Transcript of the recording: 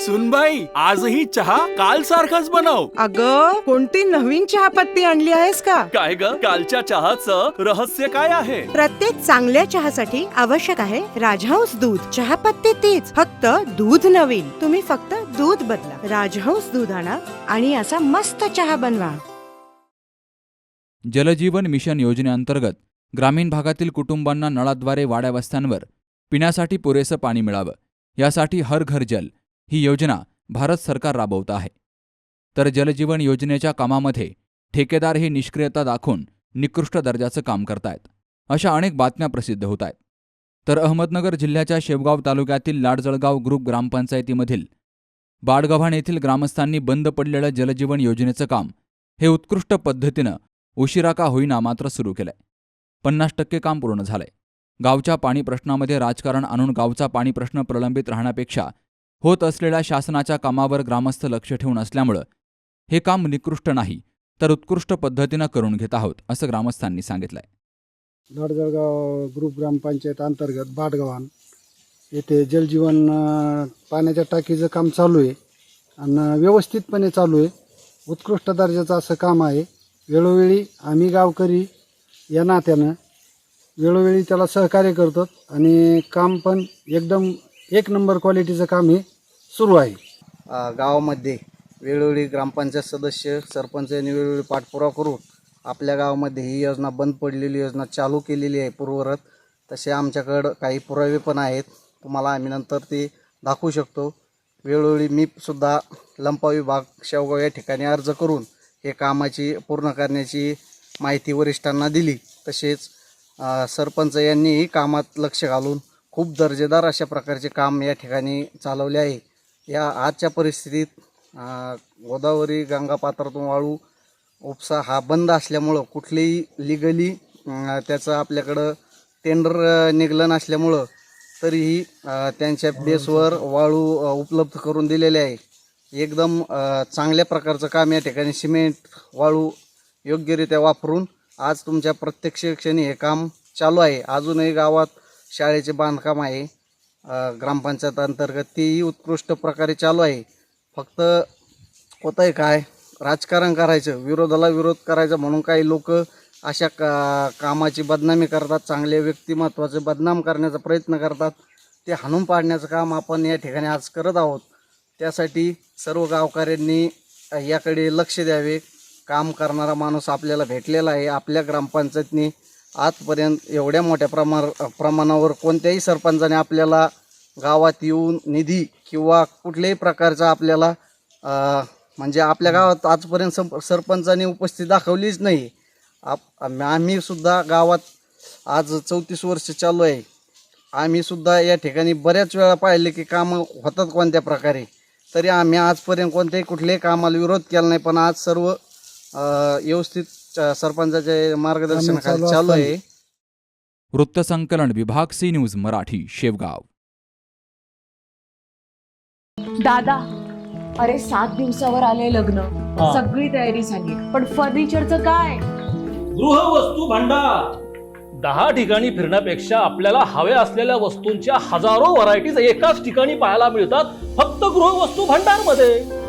सुनबाई आजही चहा काल सारखाच बनव. अग कोणती नवीन चहापत्ती आणली आहेस का? काय ग? कालच्या चहाचं रहस्य काय आहे? प्रत्येक चांगल्या चहासाठी आवश्यक आहे राजहंस दूध. चहापत्ती तीच फक्त दूध नवीन. तुम्ही फक्त दूध बदला. राजहंस दूध आणा आणि असा मस्त चहा बनवा. जलजीवन मिशन योजनेअंतर्गत ग्रामीण भागातील कुटुंबांना नळाद्वारे वाड्या वस्त्यांवर पिण्यासाठी पुरेसं पाणी मिळावं. यासाठी हर घर जल ही योजना भारत सरकार राबवत आहे. तर जलजीवन योजनेच्या कामामध्ये ठेकेदार ही निष्क्रियता दाखवून निकृष्ट दर्जाचं काम करतायत अशा अनेक बातम्या प्रसिद्ध होत आहेत तर अहमदनगर जिल्ह्याच्या शेवगाव तालुक्यातील लाडजळगाव ग्रुप ग्रामपंचायतीमधील बाडगव्हाण येथील ग्रामस्थांनी बंद पडलेलं जलजीवन योजनेचं काम हे उत्कृष्ट पद्धतीनं उशिरा का होईना मात्र सुरू केलंय. पन्नास टक्के काम पूर्ण झालंय. गावच्या पाणी प्रश्नामध्ये राजकारण आणून गावचा पाणी प्रश्न प्रलंबित राहण्यापेक्षा होत असलेल्या शासनाच्या कामावर ग्रामस्थ लक्ष ठेवून असल्यामुळं हे काम निकृष्ट नाही तर उत्कृष्ट पद्धतीनं करून घेत आहोत असं ग्रामस्थांनी सांगितलंय. लाडजळगाव ग्रुप ग्रामपंचायत अंतर्गत बाटगवान येथे जलजीवन पाण्याच्या टाकीचं काम चालू आहे आणि व्यवस्थितपणे चालू आहे. उत्कृष्ट दर्जाचं असं काम आहे. वेळोवेळी आम्ही गावकरी या नात्यानं वेळोवेळी त्याला सहकार्य करतो आणि काम पण एकदम एक नंबर क्वालिटीचं काम हे सुरू आहे. अ, गावामध्ये वेळोवेळी ग्रामपंचायत सदस्य सरपंच यांनी वेळोवेळी पाठपुरावा करून आपल्या गावामध्ये ही योजना बंद पडलेली योजना चालू केलेली आहे पूर्वरत तसे आमच्याकडं काही पुरावे पण आहेत. तुम्हाला आम्ही नंतर ते दाखवू शकतो. वेळोवेळी मी सुद्धा लंपा विभाग शेवगाव या ठिकाणी अर्ज करून हे कामाची पूर्ण करण्याची माहिती वरिष्ठांना दिली. तसेच अ, सरपंच यांनीही कामात लक्ष घालून खूप दर्जेदार अशा प्रकारचे काम या ठिकाणी चालवले आहे. या आजच्या परिस्थितीत गोदावरी गंगा पात्रातून वाळू उपसा हा बंद असल्यामुळं कुठलीही लिगली त्याचं आपल्याकडं टेंडर निघलं नसल्यामुळं तरीही त्यांच्या बेसवर वाळू उपलब्ध करून दिलेले आहे. एकदम चांगल्या प्रकारचं काम या ठिकाणी सिमेंट वाळू योग्यरित्या वापरून आज तुमच्या प्रत्यक्ष क्षणी हे काम चालू आहे. अजूनही गावात शाळेचे बांधकाम आहे. ग्रामपंचायत अंतर्गत तेही उत्कृष्ट प्रकारे चालू आहे. फक्त होत आहे काय? राजकारण करायचं विरोधाला विरोध करायचा म्हणून काही लोक अशा का कामाची बदनामी करतात चांगले व्यक्तिमत्वाचे बदनाम करण्याचा प्रयत्न करतात. ते हाणून पाडण्याचं काम आपण या ठिकाणी आज करत आहोत. त्यासाठी सर्व गावकऱ्यांनी याकडे लक्ष द्यावे. काम करणारा माणूस आपल्याला भेटलेला आहे. आपल्या ग्रामपंचायतनी आजपर्यंत एवढ्या मोठ्या प्रमाण प्रमाणावर कोणत्याही सरपंचाने आपल्याला गावात येऊन निधी किंवा कुठल्याही प्रकारचा आपल्याला म्हणजे आपल्या गावात आजपर्यंत सं सरपंचाने उपस्थिती दाखवलीच नाही. आप आम्हीसुद्धा गावात आज चौतीस वर्ष चालू आहे. आम्हीसुद्धा या ठिकाणी बऱ्याच वेळा पाहिले की कामं होतात कोणत्या प्रकारे. तरी आम्ही आजपर्यंत कोणत्याही कुठल्याही कामाला विरोध केला नाही पण आज सर्व व्यवस्थित अ, सरपंचाच्या मार्गदर्शनाखाली चालू चालू आहे. वृत्तसंकलन विभाग सी न्यूज मराठी शेवगाव. दादा अरे सात दिवसावर आले लग्न. सगळी तयारी झाली. पण फर्निचरचं काय? गृहवस्तू भांडार. दहा ठिकाणी फिरण्यापेक्षा आपल्याला हव्या असलेल्या वस्तूंच्या हजारो व्हरायटीज एकाच ठिकाणी पाहायला मिळतात फक्त गृहवस्तू भांडारमध्ये